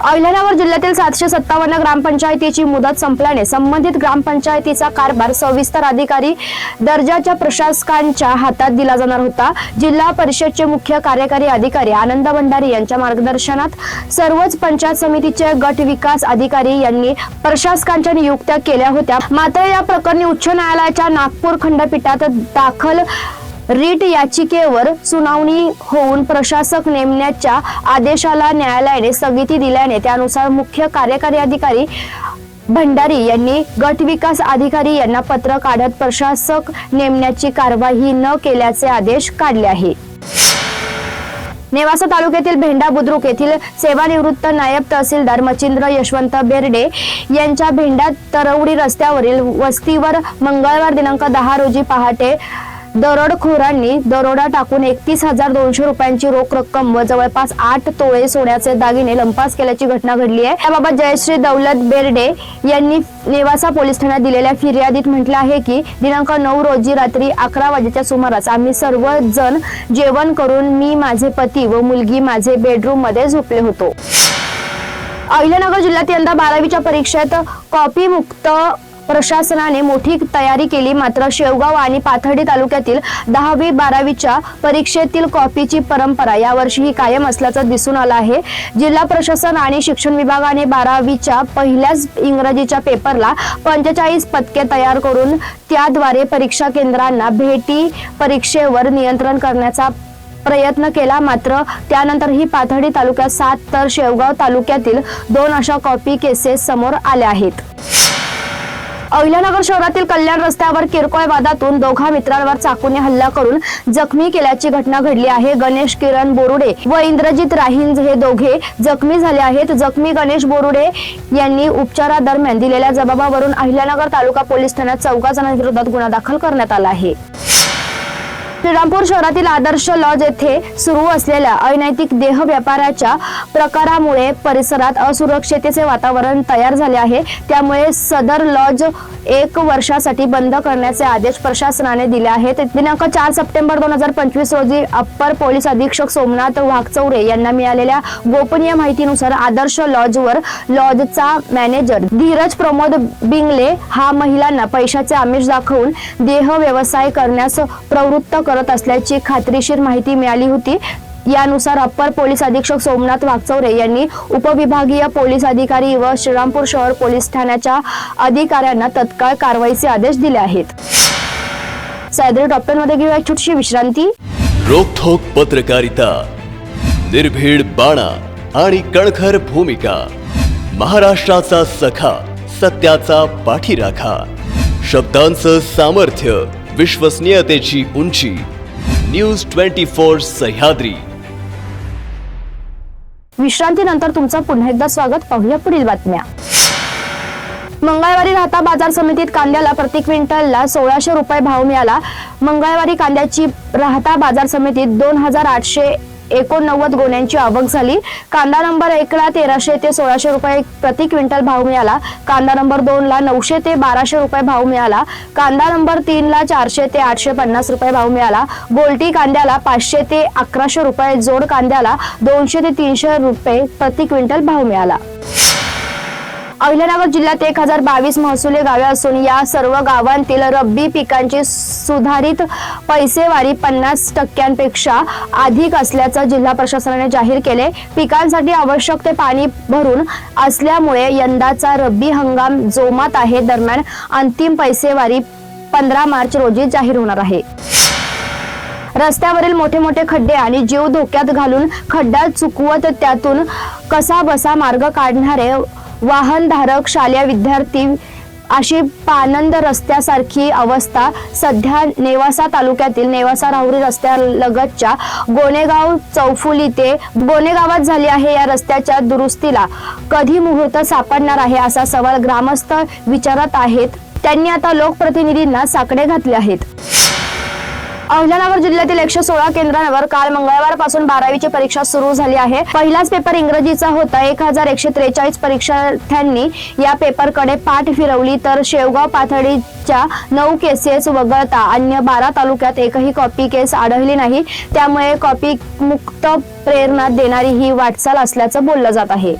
अहिल्यानगर जिल्ह्यातील सातशे सत्तावन्न ग्रामपंचायतीची मुदत संपल्याने संबंधित ग्रामपंचायतीचा कारभार सविस्तर अधिकारी दर्जाच्या प्रशासकांच्या हातात दिला जाणार होता. जिल्हा परिषदचे मुख्य कार्यकारी अधिकारी आनंद भंडारी यांच्या मार्गदर्शनात सर्वच पंचायत समितीचे गट विकास अधिकारी यांनी प्रशासकांच्या नियुक्त्या केल्या होत्या. मात्र या प्रकरणी उच्च न्यायालयाच्या नागपूर खंडपीठात दाखल रीट याचिकेवर सुनावणी होऊन प्रशासक नेमण्याच्या आदेशाला न्यायालयाने स्थगिती दिल्याने त्यानुसार मुख्य कार्यकारी अधिकारी भंडारी यांनी गट विकास अधिकारी यांना पत्र काढत प्रशासक नेमण्याची कारवाई न केल्याचे आदेश काढले आहे. नेवासा तालुक्यातील भेंडा बुद्रुक येथील सेवानिवृत्त नायब तहसीलदार मचिंद्र यशवंत बेर्डे यांच्या भेंडा तरवडी रस्त्यावरील वस्तीवर मंगळवार दिनांक दहा रोजी पहाटे दरोडखोरांनी दरोडा टाकून एकतीस हजार दोनशे रुपयांची रोख रक्कम व जवळपास आठ तोळे सोन्याचे दागिने लंपास केल्याची घटना घडली आहे. याबाबत जयश्री दौलत बेर्डे यांनी नेवासा पोलीस ठाण्यात दिलेल्या फिर्यादीत म्हटलं आहे की दिनांक नऊ रोजी रात्री अकरा वाजेच्या सुमारास आम्ही सर्वजण जेवण करून मी माझे पती व मुलगी माझे बेडरूममध्ये झोपले होतो. अहिल्यानगर जिल्ह्यात यंदा बारावीच्या परीक्षेत कॉपी मुक्त प्रशासनाने मोठी तयारी केली. मात्र शेवगाव आणि पाथर्डी तालुक्यातील दहावी बारावीच्या परीक्षेतील कॉपीची परंपरा यावर्षीही कायम असल्याचं दिसून आलं आहे. जिल्हा प्रशासन आणि शिक्षण विभागाने बारावीच्या पहिल्याच इंग्रजीच्या पेपरला पंचेचाळीस पदके तयार करून त्याद्वारे परीक्षा केंद्रांना भेटी परीक्षेवर नियंत्रण करण्याचा प्रयत्न केला. मात्र त्यानंतर ही पाथर्डी तालुक्यात सात तर शेवगाव तालुक्यातील दोन अशा कॉपी केसेस समोर आल्या आहेत. अहिल्यानगर शहरातील कल्याण रस्त्यावर किरकोळ वादातून दोघा मित्रांवर चाकूने हल्ला करून जखमी केल्याची घटना घडली आहे. गणेश किरण बोरुडे व इंद्रजित राहिंज हे दोघे जखमी झाले आहेत. जखमी गणेश बोरुडे यांनी उपचारादरम्यान दिलेल्या जबाबावरून अहिल्यानगर तालुका पोलीस ठाण्यात चौघा जणांविरोधात गुन्हा दाखल करण्यात आला आहे. श्रीरामपूर शहरातील आदर्श लॉज येथे सुरू असलेल्या अनैतिक देह व्यापाराच्या प्रकारामुळे परिसरात असुरक्षतेचे वातावरण तयार झाले आहे. त्यामुळे सदर लॉज एक वर्षासाठी बंद करण्याचे आदेश प्रशासनाने दिले आहेत. दिनांक चार सप्टेंबर दोन हजार पंचवीस रोजी अप्पर पोलीस अधीक्षक सोमनाथ वाघचौरे यांना मिळालेल्या गोपनीय माहितीनुसार आदर्श लॉजवर लॉजचा मॅनेजर धीरज प्रमोद बिंगले हा महिलांना पैशाचे आमिष दाखवून देह व्यवसाय करण्यास प्रवृत्त करत असल्याची खात्रीशीर माहिती मिळाली होती. यानुसार अप्पर पोलीस अधीक्षक सोमनाथ वागचौरे यांनी उपविभागीय पोलीस अधिकारी व श्रीरामपूर शहर पोलीस ठाण्याच्या अधिकाऱ्यांना तत्काळ कारवाईचे आदेश दिले आहेत. सॅदरी टॉपमध्ये घेऊया एक छोटीशी विश्रांती. रोखोक पत्रकारिता निर्भीड बाणा आणि कणखर भूमिका महाराष्ट्राचा सखा सत्याचा पाठीराखा शब्दांचं सामर्थ्य विश्वसनीयतेची उंची. News twenty four Sahyadri. विश्रांतीनंतर तुमचं पुन्हा एकदा स्वागत. पाहूया पुढील बातम्या. मंगळवारी राहता बाजार समितीत कांद्याला प्रति क्विंटलला सोळाशे रुपये भाव मिळाला. मंगळवारी कांद्याची राहता बाजार समितीत दोन हजार आठशे एकोणनव्वद गोण्यांची आवक झाली. कांदा नंबर एकला तेराशे ते सोळाशे रुपये प्रति क्विंटल भाव मिळाला. कांदा नंबर दोन ला नऊशे ते बाराशे रुपये भाव मिळाला. कांदा नंबर तीन ला चारशे ते आठशे पन्नास रुपये भाव मिळाला. गोल्टी कांद्याला पाचशे ते अकराशे रुपये जोड कांद्याला दोनशे ते तीनशे रुपये प्रति क्विंटल भाव मिळाला. अहिल्यानगर जिल्ह्यात एक हजार बावीस महसुली गावे असून या सर्व गावांतील रब्बी पिकांची सुधारित पैसेवारी पन्नास टक्क्यांपेक्षा अधिक असल्याचं जिल्हा प्रशासनाने जाहीर केले. पिकांसाठी आवश्यक ते पाणी भरून असल्यामुळे यंदाचा रब्बी हंगाम जोमात आहे. दरम्यान अंतिम पैसेवारी पंधरा मार्च रोजी जाहीर होणार आहे. रस्त्यावरील मोठे मोठे खड्डे आणि जीव धोक्यात घालून खड्डा चुकवत त्यातून कसा बसा मार्ग काढणारे वाहनधारक शालेय विद्यार्थी अशी पानंद रस्त्यासारखी अवस्था सध्या नेवासा तालुक्यातील नेवासा राहुरी रस्त्यालगतच्या गोनेगाव चौफुली ते गोनेगावात झाली आहे. या रस्त्याच्या दुरुस्तीला कधी मुहूर्त सापडणार आहे असा सवाल ग्रामस्थ विचारत आहेत. त्यांनी आता लोकप्रतिनिधींना साकडे घातले आहेत. अहमदनगर जिल्ह्यातील एकशे सोळा केंद्रांवर काल मंगळवारपासून बारावीची परीक्षा सुरू झाली आहे. पहिलाच पेपर इंग्रजीचा होता. एक हजार एकशे त्रेचाळीस परीक्षार्थ्यांनी या पेपरकडे पाठ फिरवली. तर शेवगाव पाथडीच्या नऊ केसेस वगळता अन्य बारा तालुक्यात एकही कॉपी केस आढळली नाही. त्यामुळे कॉपी मुक्त प्रेरणा देणारी ही वाटचाल असल्याचं बोललं जात आहे.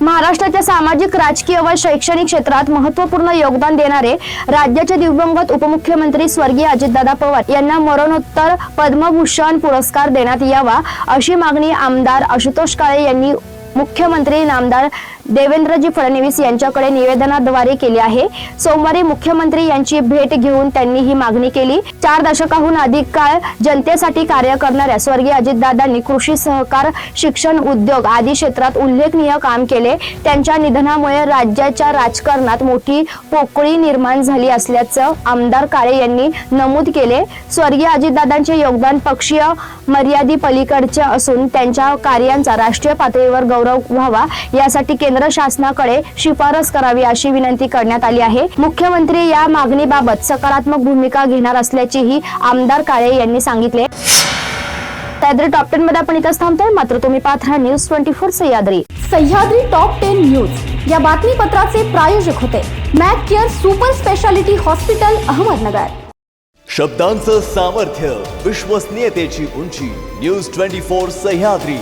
महाराष्ट्राच्या सामाजिक राजकीय व शैक्षणिक क्षेत्रात महत्त्वपूर्ण योगदान देणारे राज्याचे दिवंगत उपमुख्यमंत्री स्वर्गीय अजितदादा पवार यांना मरणोत्तर पद्मभूषण पुरस्कार देण्यात यावा अशी मागणी आमदार आशुतोष काळे यांनी मुख्यमंत्री नामदार देवेंद्रजी फडणवीस यांच्याकडे निवेदनाद्वारे केली आहे. सोमवारी मुख्यमंत्री यांची भेट घेऊन त्यांनी ही मागणी केली. चार दशकाहून अधिक काळ जनतेसाठी कार्य करणाऱ्या स्वर्गीय अजितदादांनी कृषी सहकार शिक्षण उद्योग आदी क्षेत्रात उल्लेखनीय काम केले. त्यांच्या निधनामुळे राज्याच्या राजकारणात मोठी पोकळी निर्माण झाली असल्याचं आमदार काळे यांनी नमूद केले. स्वर्गीय अजितदादांचे योगदान पक्षीय मर्यादी पलीकडचे असून त्यांच्या कार्यांचा राष्ट्रीय पातळीवर गौरव व्हावा यासाठी केंद्र शासनाकडे शिफारस करावी अशी विनंती करण्यात आली आहे. मुख्यमंत्री या मागणीबाबत सकारात्मक भूमिका घेणार असल्याचेही आमदार काळे यांनी सांगितले. त्याद्री टॉप टेन मध्ये आपण इथंच थांबतोय. मात्र तुम्ही पाहत राहा news twenty four Sahyadri Sahyadri top ten news या बातमीपत्राचे प्रायोजक होते. Mac care super speciality hospital Ahmednagar. शब्दांचं सामर्थ्य विश्वसनीयतेची उंची. News twenty four Sahyadri.